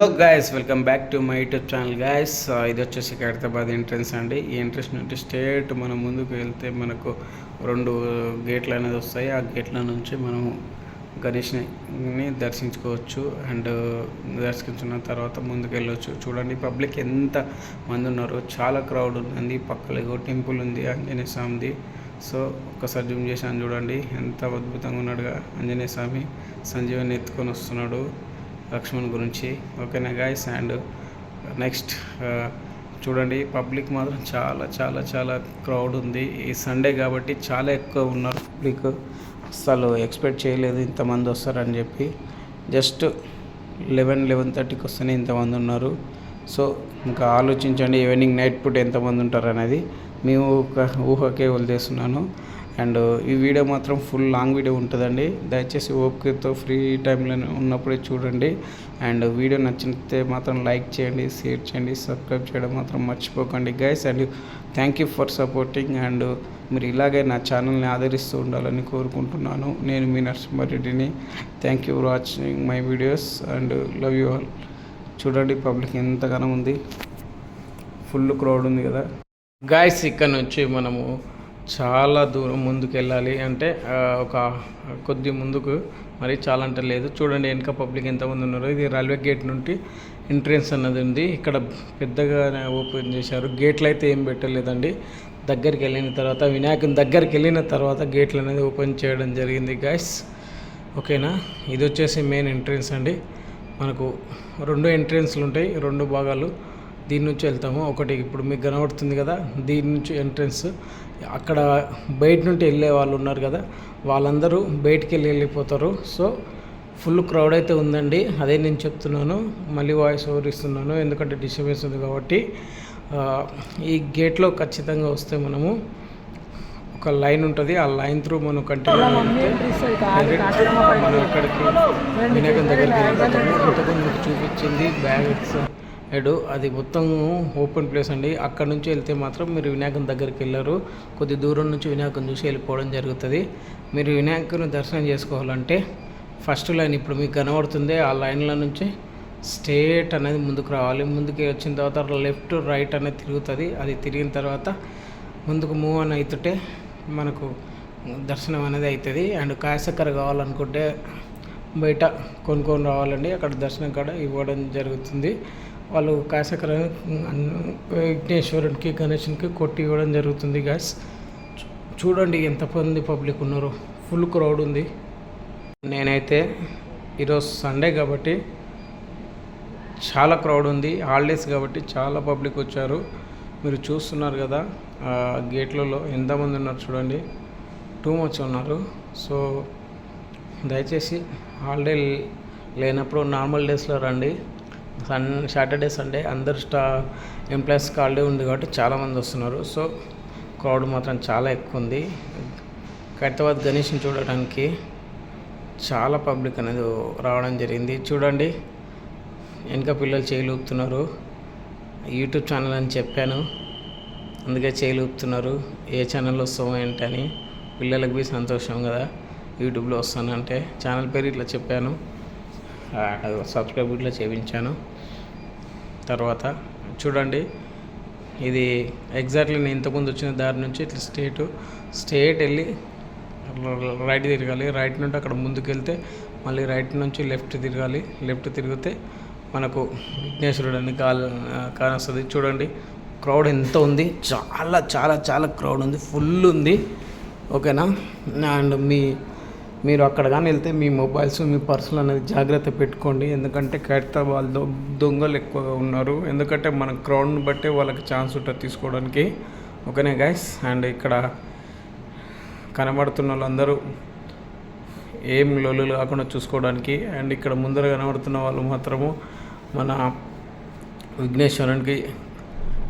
Hello guys welcome back to my YouTube channel guys ఇది వచ్చేసి Khairatabad entrance అండి. ఈ ఎంట్రన్స్ నుండి స్టేట్ మనం ముందుకు వెళ్తే మనకు రెండు గేట్లు అనేది వస్తాయి. ఆ గేట్ల నుంచి మనము గణేష్ని దర్శించుకోవచ్చు అండ్ దర్శించుకున్న తర్వాత ముందుకు వెళ్ళొచ్చు. చూడండి పబ్లిక్ ఎంత మంది ఉన్నారు చాలా క్రౌడ్ ఉంది పక్కలో టెంపుల్ ఉంది ఆంజనేయ స్వామిది. సో ఒక్కసారి జూమ్ చేశాను చూడండి. ఎంత అద్భుతంగా ఉన్నాడుగా ఆంజనేయ స్వామి. సంజీవని ఎత్తుకొని వస్తున్నాడు. లక్ష్మణ్ గురించి. ఓకేనా గాయస్ అండ్ నెక్స్ట్ చూడండి పబ్లిక్ మాత్రం చాలా చాలా చాలా క్రౌడ్ ఉంది. ఈ సండే కాబట్టి చాలా ఎక్కువ ఉన్నారు. పబ్లిక్ అసలు ఎక్స్పెక్ట్ చేయలేదు ఇంతమంది వస్తారని చెప్పి. జస్ట్ లెవెన్ లెవెన్ థర్టీకి వస్తేనే ఇంతమంది ఉన్నారు. సో ఇంకా ఆలోచించండి ఈవినింగ్ నైట్ పూట ఎంతమంది ఉంటారు అనేది మేము ఒక ఊహకే వదిలేస్తున్నాను. అండ్ ఈ వీడియో మాత్రం ఫుల్ లాంగ్ వీడియో ఉంటుందండి. దయచేసి ఓపికతో ఫ్రీ టైంలో ఉన్నప్పుడే చూడండి. అండ్ వీడియో నచ్చితే మాత్రం లైక్ చేయండి షేర్ చేయండి సబ్స్క్రైబ్ చేయడం మాత్రం మర్చిపోకండి guys and thank you for supporting and మీరు ఇలాగే నా ఛానల్ని ఆదరిస్తూ ఉండాలని కోరుకుంటున్నాను. నేను మీ నరసింహారెడ్డిని. Thank you for watching my videos and love you all చూడండి పబ్లిక్ ఎంతగానో ఉంది. ఫుల్ క్రౌడ్ ఉంది కదా. గాయస్ ఇక్కడ నుంచి మనము చాలా దూరం ముందుకు వెళ్ళాలి అంటే ఒక కొద్ది ముందుకు మరి చాలా అంటే లేదు. చూడండి వెనక పబ్లిక్ ఎంతమంది ఉన్నారో. ఇది రైల్వే గేట్ నుండి ఎంట్రన్స్ అన్నది ఉంది. ఇక్కడ పెద్దగా ఓపెన్ చేశారు. గేట్లు అయితే ఏం పెట్టలేదండి. దగ్గరికి వెళ్ళిన తర్వాత వినాయకుని దగ్గరికి వెళ్ళిన తర్వాత గేట్లు అనేది ఓపెన్ చేయడం జరిగింది గాయస్ ఓకేనా? ఇది వచ్చేసి మెయిన్ ఎంట్రన్స్ అండి. మనకు రెండు ఎంట్రన్స్లు ఉంటాయి రెండు భాగాలు. దీని నుంచి వెళ్తాము. ఒకటి ఇప్పుడు మీకు కనబడుతుంది కదా దీని నుంచి ఎంట్రన్స్ అక్కడ బయట నుండి వెళ్ళే వాళ్ళు ఉన్నారు కదా వాళ్ళందరూ బయటికి వెళ్ళి వెళ్ళిపోతారు. సో ఫుల్ క్రౌడ్ అయితే ఉందండి. అదే నేను చెప్తున్నాను. మళ్ళీ వాయిస్ ఓవర్ ఇస్తున్నాను. ఎందుకంటే డిస్టర్బెన్స్ ఉంది కాబట్టి ఈ గేట్లో ఖచ్చితంగా వస్తే మనము ఒక లైన్ ఉంటుంది. ఆ లైన్ త్రూ మనం కంటిన్యూ మనం ఇక్కడికి వినాయకం దగ్గరికి వెళ్ళిపోతాము. ఇంతకు మీకు చూపించింది బ్యాగ్స్ హెడ్ అది మొత్తం ఓపెన్ ప్లేస్ అండి. అక్కడ నుంచి వెళ్తే మాత్రం మీరు వినాయకుని దగ్గరికి వెళ్ళారు. కొద్ది దూరం నుంచి వినాయకుని చూసి వెళ్ళిపోవడం జరుగుతుంది. మీరు వినాయకుని దర్శనం చేసుకోవాలంటే ఫస్ట్ లైన్ ఇప్పుడు మీకు కనబడుతుంది. ఆ లైన్లో నుంచి స్టేట్ అనేది ముందుకు రావాలి. ముందుకు వచ్చిన తర్వాత లెఫ్ట్ రైట్ అనేది తిరుగుతుంది. అది తిరిగిన తర్వాత ముందుకు మూవ్ అని అవుతుంటే మనకు దర్శనం అనేది అవుతుంది. అండ్ కాయసక్కర కావాలనుకుంటే బయట కొనుక్కొని రావాలండి. అక్కడ దర్శనం కూడా ఇవ్వడం జరుగుతుంది. వాళ్ళు కాయసక్కర విఘ్నేశ్వరునికి గణేషునికి కొట్టి ఇవ్వడం జరుగుతుంది గ్యాస్ చూడండి ఎంతమంది పబ్లిక్ ఉన్నారు. ఫుల్ క్రౌడ్ ఉంది. నేనైతే ఈరోజు సండే కాబట్టి చాలా క్రౌడ్ ఉంది. హాలిడేస్ కాబట్టి చాలా పబ్లిక్ వచ్చారు. మీరు చూస్తున్నారు కదా ఆ గేట్లలో ఎంతమంది ఉన్నారు చూడండి. టూ మచ్ ఉన్నారు. సో దయచేసి హాలిడే లేనప్పుడు నార్మల్ డేస్లో రండి. సన్ సాటర్డే సండే అందరు స్టా ఎంప్లాయీస్ హాలిడే ఉంది కాబట్టి చాలామంది వస్తున్నారు. సో క్రౌడ్ మాత్రం చాలా ఎక్కువ ఉంది ఖైరతాబాద్ గణేష్ని చూడటానికి చాలా పబ్లిక్ అనేది రావడం జరిగింది. చూడండి వెనక పిల్లలు చేయలూపుతున్నారు యూట్యూబ్ ఛానల్ అని చెప్పాను. అందుకే చేయలూపుతున్నారు ఏ ఛానల్లో వస్తామో ఏంటని. పిల్లలకు బి సంతోషం కదా. యూట్యూబ్లో వస్తానంటే. ఛానల్ పేరు ఇట్లా చెప్పాను. సబ్స్క్రైబ్ చేయించాను. తర్వాత చూడండి ఇది ఎగ్జాక్ట్లీ నేను ఇంతకుముందు వచ్చిన దారి నుంచి ఇట్లా స్టేట్ స్టేట్ వెళ్ళి రైట్ తిరగాలి. రైట్ నుండి అక్కడ ముందుకు వెళ్తే మళ్ళీ రైట్ నుంచి లెఫ్ట్ తిరగాలి. లెఫ్ట్ తిరిగితే మనకు విఘ్నేశ్వరుడు అని కాల్ కానొస్తుంది చూడండి క్రౌడ్ ఎంత ఉంది? చాలా చాలా చాలా క్రౌడ్ ఉంది. ఫుల్ ఉంది. ఓకేనా? అండ్ మీ మీరు అక్కడ కానీ వెళ్తే మీ మొబైల్స్ మీ పర్సులు అనేది జాగ్రత్త పెట్టుకోండి. ఎందుకంటే ఖైరతాబాద్ వాళ్ళు దొంగలు ఎక్కువగా ఉన్నారు. ఎందుకంటే మన క్రౌడ్ని బట్టే వాళ్ళకి ఛాన్స్ ఉంటుంది తీసుకోవడానికి. ఓకేనే గైస్ అండ్ ఇక్కడ కనబడుతున్న వాళ్ళందరూ ఏం లొల్లులు కాకుండా చూసుకోవడానికి. అండ్ ఇక్కడ ముందర కనబడుతున్న వాళ్ళు మాత్రము మన విఘ్నేశ్వరునికి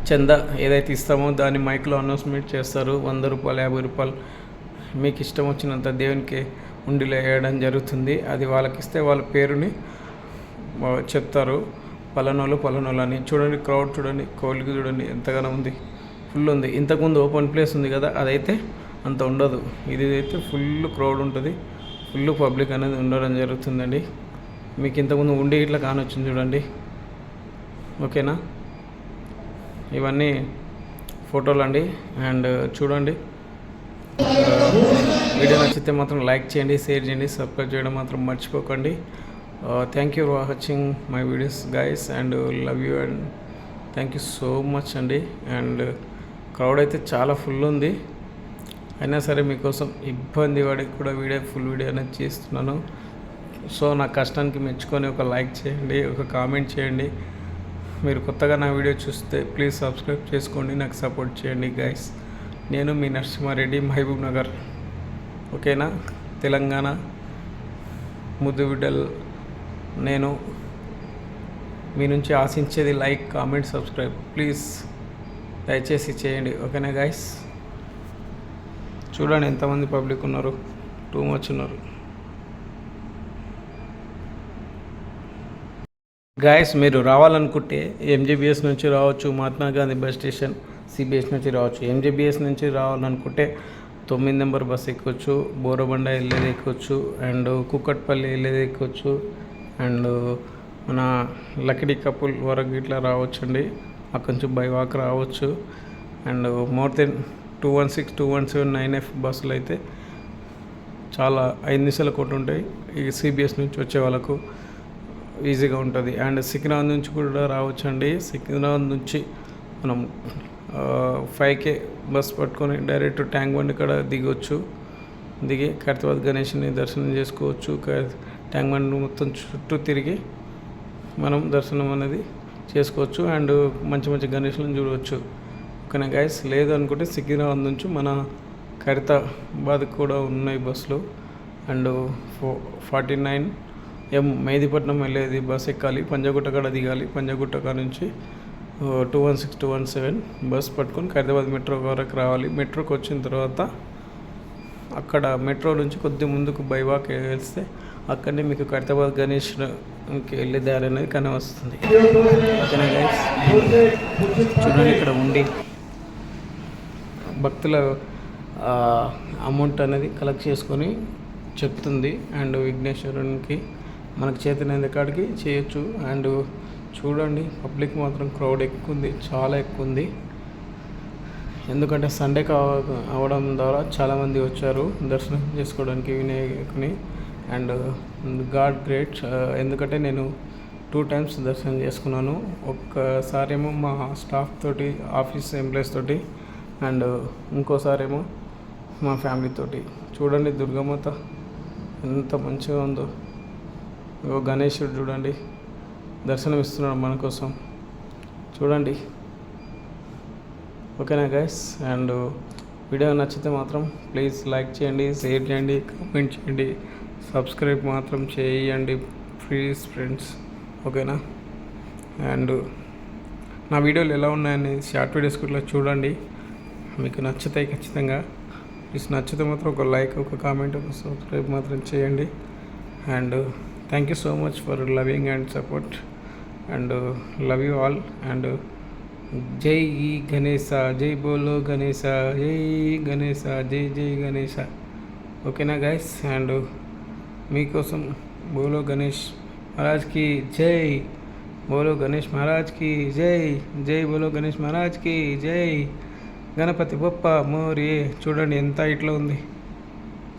చంద ఏదైతే ఇస్తామో దాన్ని మైక్లో అనౌన్స్మెంట్ చేస్తారు. వంద రూపాయలు యాభై రూపాయలు. మీకు ఇష్టం వచ్చినంత దేవునికి ఉండిలో వేయడం జరుగుతుంది. అది వాళ్ళకి ఇస్తే వాళ్ళ పేరుని చెప్తారు. పలానోళ్ళు పలానోళ్ళు అని చూడండి క్రౌడ్ చూడండి కోలికి చూడండి ఎంతగానో ఉంది. ఫుల్ ఉంది. ఇంతకుముందు ఓపెన్ ప్లేస్ ఉంది కదా అదైతే అంత ఉండదు. ఇది అయితే ఫుల్ క్రౌడ్ ఉంటుంది. ఫుల్ పబ్లిక్ అనేది ఉండడం జరుగుతుందండి. మీకు ఇంతకుముందు ఉండి ఇట్లా కానొచ్చింది చూడండి. ఓకేనా? ఇవన్నీ ఫోటోలు అండి అండ్ చూడండి వీడియో నచ్చితే మాత్రం లైక్ చేయండి షేర్ చేయండి సబ్స్క్రైబ్ చేయడం మాత్రం మర్చిపోకండి. Thank you for watching my videos guys and love you and thank you so much అండి. అండ్ క్రౌడ్ అయితే చాలా ఫుల్ ఉంది. అయినా సరే మీకోసం ఇబ్బంది పడి కూడా వీడియో ఫుల్ వీడియో అనేది చేస్తున్నాను. సో నా కష్టానికి మెచ్చుకొని ఒక లైక్ చేయండి ఒక కామెంట్ చేయండి. మీరు కొత్తగా నా వీడియో చూస్తే ప్లీజ్ సబ్స్క్రైబ్ చేసుకోండి నాకు సపోర్ట్ చేయండి గైస్ నేను మీ నరసింహారెడ్డి మహబూబ్ నగర్. ఓకేనా? తెలంగాణ ముద్దు బిడ్డలు నేను మీ నుంచి ఆశించేది లైక్ కామెంట్ సబ్స్క్రైబ్. ప్లీజ్ దయచేసి చేయండి. ఓకేనా గాయస్ చూడండి ఎంతమంది పబ్లిక్ ఉన్నారు. టూ మచ్ ఉన్నారు. గాయస్ మీరు రావాలనుకుంటే ఎంజీబీఎస్ నుంచి రావచ్చు. Mahatma Gandhi bus station CBS నుంచి రావచ్చు. ఎంజీబీఎస్ నుంచి రావాలనుకుంటే తొమ్మిది నెంబర్ బస్ ఎక్కొచ్చు బోరబండ వెళ్ళేది ఎక్కొచ్చు అండ్ కుక్కట్పల్లి వెళ్ళేది ఎక్కొచ్చు అండ్ మన లకిడి కపుల్ వరకు ఇట్లా రావచ్చండి. అక్కడి నుంచి బై వాక్ రావచ్చు. And more than two one six two one seven nine F బస్సులు అయితే చాలా ఐదు నిమిషాలు కోటి ఉంటాయి. ఈ సిబిఎస్ నుంచి వచ్చే వాళ్ళకు ఈజీగా ఉంటుంది. అండ్ సికింద్రాబాద్ నుంచి కూడా రావచ్చండి. సికింద్రాబాద్ నుంచి మనం ఫైవ్ కే బస్ పట్టుకొని డైరెక్ట్ ట్యాంక్ బండ్ కాడ దిగొచ్చు. దిగి కర్తవాద్ గణేష్ని దర్శనం చేసుకోవచ్చు. ట్యాంక్ బండ్ మొత్తం చుట్టూ తిరిగి మనం దర్శనం అనేది చేసుకోవచ్చు. అండ్ మంచి మంచి గణేష్లను చూడవచ్చు. ఓకేనా గైస్ లేదు అనుకుంటే సికింద్రాబాద్ నుంచి మన ఖైరతాబాద్ కూడా ఉన్నాయి బస్సులు. అండ్ ఫో ఫార్టీ నైన్ ఎం మెహదీపట్నం వెళ్ళేది బస్ ఎక్కాలి. పంజాగుట్ట కాడ దిగాలి. పంజాగుట్ట కాడ నుంచి two one six two one seven bus పట్టుకొని ఖైరదాబాద్ మెట్రో వరకు రావాలి. మెట్రోకి వచ్చిన తర్వాత అక్కడ మెట్రో నుంచి కొద్ది ముందుకు బైవాక్ వెళ్తే అక్కడనే మీకు ఖైరతాబాద్ గణేష్కి వెళ్ళే దారి అనేది కన వస్తుంది ఓకేనా చూడండి ఇక్కడ ఉండి భక్తుల అమౌంట్ అనేది కలెక్ట్ చేసుకొని చెప్తుంది. అండ్ విఘ్నేశ్వరునికి మనకు చేతనైన కాడికి చేయొచ్చు. అండ్ చూడండి పబ్లిక్ మాత్రం క్రౌడ్ ఎక్కువ ఉంది చాలా ఎక్కువ ఉంది ఎందుకంటే సండే కావ అవడం ద్వారా చాలామంది వచ్చారు దర్శనం చేసుకోవడానికి వినాయకుని. అండ్ గాడ్ గ్రేట్ ఎందుకంటే నేను టూ టైమ్స్ దర్శనం చేసుకున్నాను. ఒక్కసారేమో మా స్టాఫ్ తోటి ఆఫీస్ ఎంప్లాయీస్ తోటి అండ్ ఇంకోసారేమో మా ఫ్యామిలీ తోటి. చూడండి దుర్గమాత ఎంత మంచిగా ఉందో. గణేశుడు చూడండి. దర్శనం ఇస్తున్నాడు మన కోసం. చూడండి. ఓకేనా గైస్ అండ్ వీడియో నచ్చితే మాత్రం ప్లీజ్ లైక్ చేయండి షేర్ చేయండి కామెంట్ చేయండి. సబ్స్క్రైబ్ మాత్రం చేయండి ప్లీజ్ ఫ్రెండ్స్ ఓకేనా? అండ్ నా వీడియోలు ఎలా ఉన్నాయని షార్ట్ వీడియోస్ కూడా చూడండి. మీకు నచ్చుతాయి ఖచ్చితంగా. ప్లీజ్ నచ్చితే మాత్రం ఒక లైక్ ఒక కామెంట్ ఒక సబ్స్క్రైబ్ మాత్రం చేయండి. And thank you so much for loving and support and love you all and జై గణేశ జై బోలో గణేశ జై గణేశ జై జై గణేశ. ఓకేనా గైస్ అండ్ మీకోసం బోలో గణేష్ మహారాజ్కి జై బోలో గణేష్ మహారాజ్కి జై జై బోలో గణేష్ మహారాజ్కి జై. గణపతి బొప్ప మోరి చూడండి ఎంత ఇట్లా ఉంది.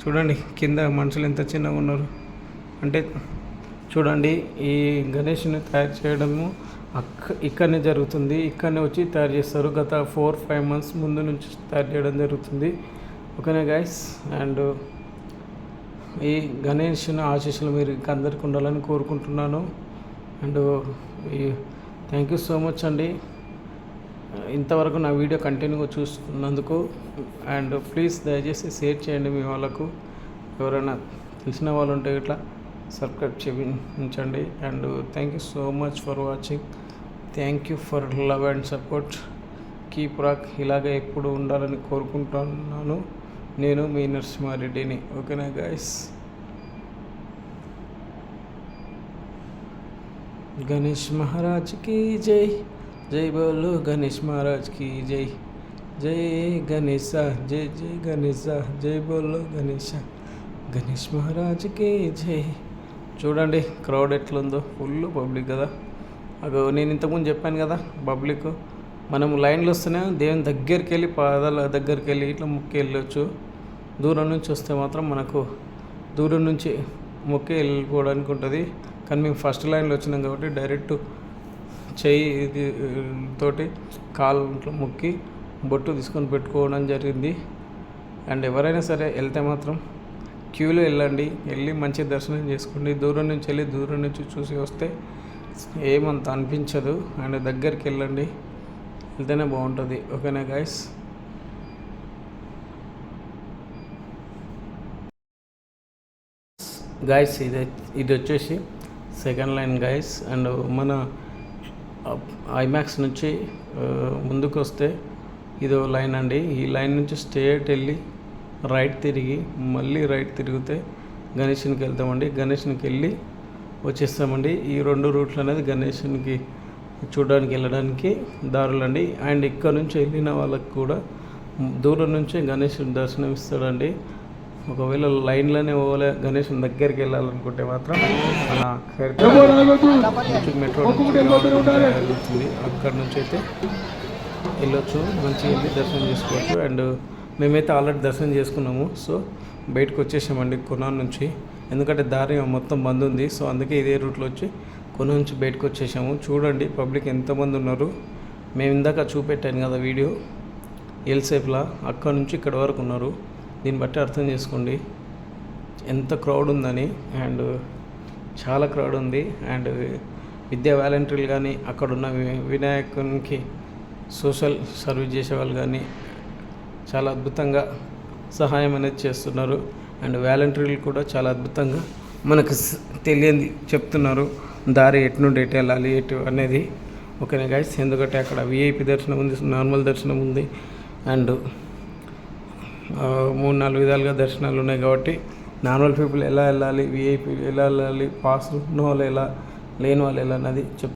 చూడండి కింద మనుషులు ఎంత చిన్నగా ఉన్నారు. అంటే చూడండి ఈ గణేష్ని తయారు చేయడము అక్క ఇక్కడనే జరుగుతుంది. ఇక్కడనే వచ్చి తయారు చేస్తారు. గత ఫోర్ ఫైవ్ మంత్స్ ముందు నుంచి తయారు చేయడం జరుగుతుంది. ఓకేనా గైస్ అండ్ ఈ గణేష్ని ఆశీస్సులు మీరు ఇంకా అందరికి ఉండాలని కోరుకుంటున్నాను. అండ్ ఈ థ్యాంక్ యూ సో మచ్ అండి. ఇంతవరకు నా వీడియో కంటిన్యూగా చూస్తున్నందుకు అండ్ ప్లీజ్ దయచేసి షేర్ చేయండి మీ వాళ్ళకు. ఎవరైనా తెలిసిన వాళ్ళు ఉంటే ఇట్లా సబ్స్క్రైబ్ చేయించండి and thank you so much for watching thank you for love and support keep rock ఇలాగే ఎప్పుడు ఉండాలని కోరుకుంటున్నాను. నేను మీ నరసింహారెడ్డిని. ఓకేనా గాయస్ గణేష్ మహారాజ్కి జై. జై బోలు గణేష్ మహారాజ్కి జై. జై గణేశ జై జై గణేశ జై బోలు గణేశ గణేష్ మహారాజ్కి జై. చూడండి క్రౌడ్ ఎట్లుందో. ఫుల్ పబ్లిక్ కదా. అగో నేను ఇంతకుముందు చెప్పాను కదా పబ్లిక్ మనం లైన్లో వస్తేనే దేవుని దగ్గరికి వెళ్ళి పాదాల దగ్గరికి వెళ్ళి ఇట్లా మొక్కి వెళ్ళొచ్చు దూరం నుంచి వస్తే మాత్రం మనకు దూరం నుంచి మొక్కి వెళ్ళిపోవడానికి ఉంటుంది. కానీ మేము ఫస్ట్ లైన్లో వచ్చినాం కాబట్టి డైరెక్ట్ చెయ్యి ఇది తోటి కాళ్ళు మొక్కి బొట్టు తీసుకొని పెట్టుకోవడం జరిగింది. అండ్ ఎవరైనా సరే వెళ్తే మాత్రం క్యూలో వెళ్ళండి. వెళ్ళి మంచి దర్శనం చేసుకోండి. దూరం నుంచి వెళ్ళి దూరం నుంచి చూసి వస్తే ఏమంత అనిపించదు. అండ్ దగ్గరికి వెళ్ళండి. వెళ్తేనే బాగుంటుంది. ఓకేనా గాయస్ గాయస్ ఇది ఇది వచ్చేసి సెకండ్ లైన్ గాయస్ అండ్ మన ఐమాక్స్ నుంచి ముందుకు వస్తే ఇదో లైన్ అండి. ఈ లైన్ నుంచి స్టేట్ వెళ్ళి రైట్ తిరిగి మళ్ళీ రైట్ తిరిగితే గణేషునికి వెళ్తామండి. గణేషునికి వెళ్ళి వచ్చేస్తామండి. ఈ రెండు రూట్లు అనేది గణేషునికి చూడడానికి వెళ్ళడానికి దారులండి. అండ్ ఇక్కడ నుంచి వెళ్ళిన వాళ్ళకి కూడా దూరం నుంచి గణేషుని దర్శనం ఇస్తాడండి. ఒకవేళ లైన్లోనే పోలే గణేషుని దగ్గరికి వెళ్ళాలనుకుంటే మాత్రం మన మెట్రో అక్కడ నుంచి అయితే వెళ్ళొచ్చు. మంచిగా వెళ్ళి దర్శనం చేసుకోవచ్చు. అండ్ మేమైతే ఆల్రెడీ దర్శనం చేసుకున్నాము. సో బయటకు వచ్చేసామండి కొనాన్ నుంచి. ఎందుకంటే దారి మొత్తం బంద్ ఉంది. సో అందుకే ఇదే రూట్లో వచ్చి కొన నుంచి బయటకు వచ్చేసాము. చూడండి పబ్లిక్ ఎంతమంది ఉన్నారు. మేము ఇందాక చూపెట్టాను కదా వీడియో. ఎల్సేఫ్లా అక్కడ నుంచి ఇక్కడ వరకు ఉన్నారు. దీన్ని బట్టి అర్థం చేసుకోండి. ఎంత క్రౌడ్ ఉందని అండ్ చాలా క్రౌడ్ ఉంది. అండ్ విద్యా వాలంటీర్లు కానీ అక్కడ ఉన్న వి- వినాయకునికి సోషల్ సర్వీస్ చేసే వాళ్ళు కానీ చాలా అద్భుతంగా సహాయం అనేది చేస్తున్నారు. అండ్ వాలంటీర్లు కూడా చాలా అద్భుతంగా మనకు తెలియంది చెప్తున్నారు. దారి ఎటు నుండి ఎటు వెళ్ళాలి ఎటు అనేది. ఓకేనా గైస్ ఎందుకంటే అక్కడ విఐపి దర్శనం ఉంది నార్మల్ దర్శనం ఉంది. అండ్ మూడు నాలుగు విధాలుగా దర్శనాలు ఉన్నాయి కాబట్టి నార్మల్ పీపుల్ ఎలా వెళ్ళాలి విఐపి ఎలా వెళ్ళాలి పాస్ ఉన్న వాళ్ళు ఎలా లేని వాళ్ళు ఎలా అన్నది చెప్